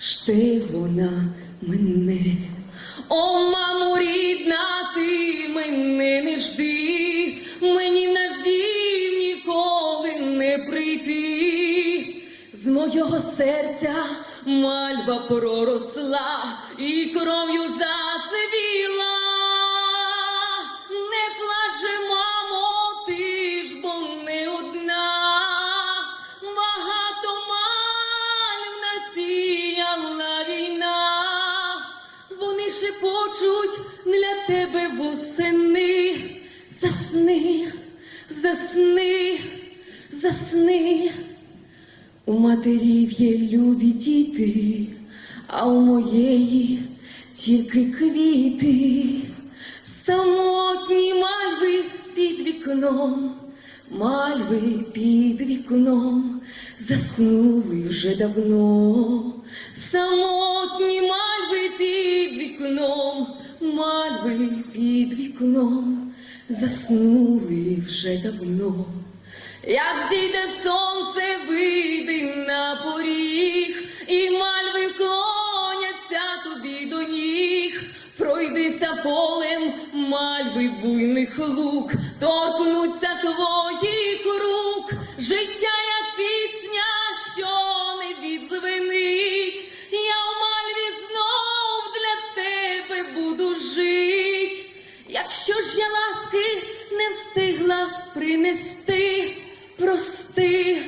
жде вона мене. О, мамо рідна, ти мене не жди, мені на ждів ніколи не прийти. З мого серця мальва проросла і кров'ю зацвіла. Для тебе восени. Засни, засни, засни. У матерів є любі діти, а у моєї тільки квіти. Самотні мальви під вікном, мальви під вікном, заснули вже давно. Самотні мальви мальви під вікном, заснули вже давно. Як зійде сонце, вийди на поріг, і мальви клоняться тобі до ніг, пройдися полем, мальви буйних лук, торкнуться Якщо ж я ласки не встигла принести, прости.